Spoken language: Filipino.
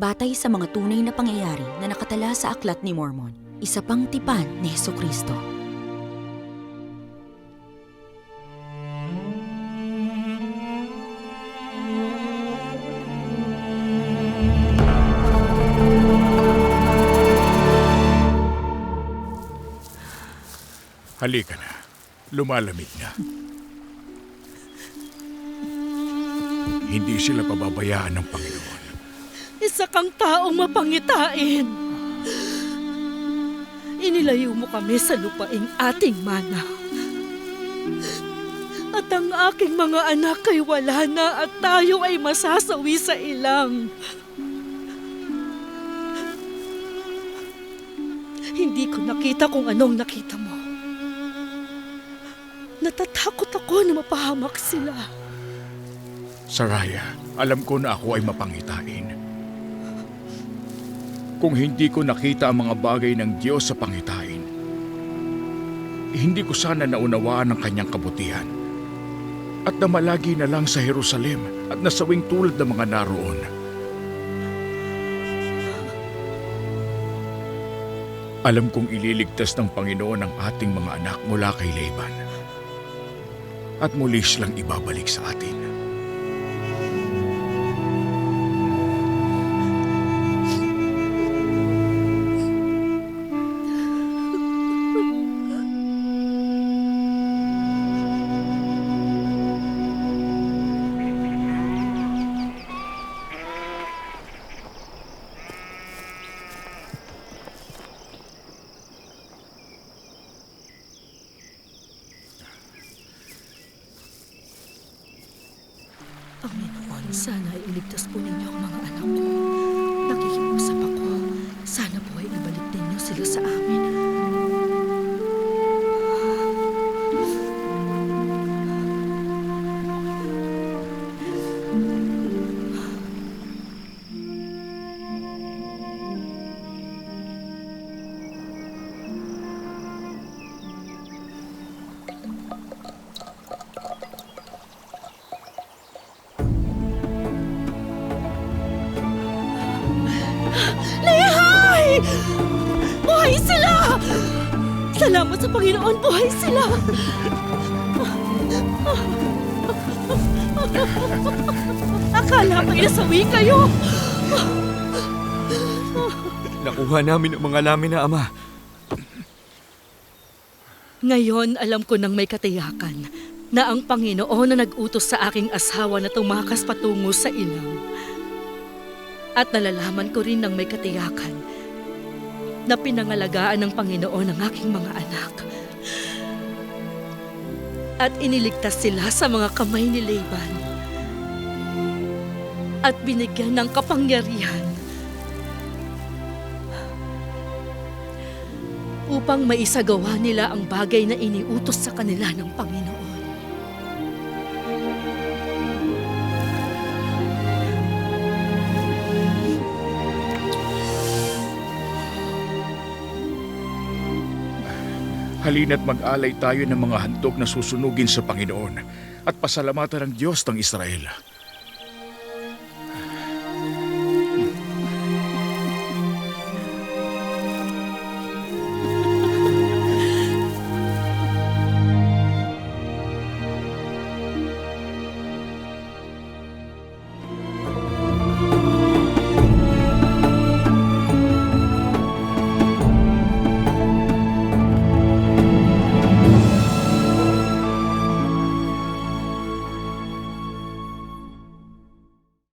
batay sa mga tunay na pangyayari na nakatala sa Aklat ni Mormon. Isa pang tipan ni Heso Kristo. Halika na. Lumalamig na. Hindi sila pababayaan ng Panginoon. Isa kang taong mapangitain. Inilayo mo kami sa lupaing ating mana. At ang aking mga anak ay wala na at tayo ay masasawi sa ilang. Hindi ko nakita kung anong nakita mo. Natatakot ako na mapahamak sila. Saraya, alam ko na ako ay mapangitain. Kung hindi ko nakita ang mga bagay ng Diyos sa pangitain, hindi ko sana naunawaan ang kanyang kabutihan at namalagi na lang sa Jerusalem at nasawing tulad ng mga naroon. Alam kong ililigtas ng Panginoon ang ating mga anak mula kay Laban at muli silang ibabalik sa atin. Panginoon, sana iligtas po ninyo Buhay sila! Salamat sa Panginoon, buhay sila! Akala ko inasawi kayo! Nakuha namin ang mga namin na ama. Ngayon, alam ko nang may katiyakan na ang Panginoon na nag-utos sa aking asawa na tumakas patungo sa ilaw. At nalalaman ko rin ng may katiyakan na pinangalagaan ng Panginoon ang aking mga anak. At iniligtas sila sa mga kamay ni Laban. At binigyan ng kapangyarihan upang maisagawa nila ang bagay na iniutos sa kanila ng Panginoon. Halina't mag-alay tayo ng mga handog na susunugin sa Panginoon at pasalamatan ang Diyos ng Israel.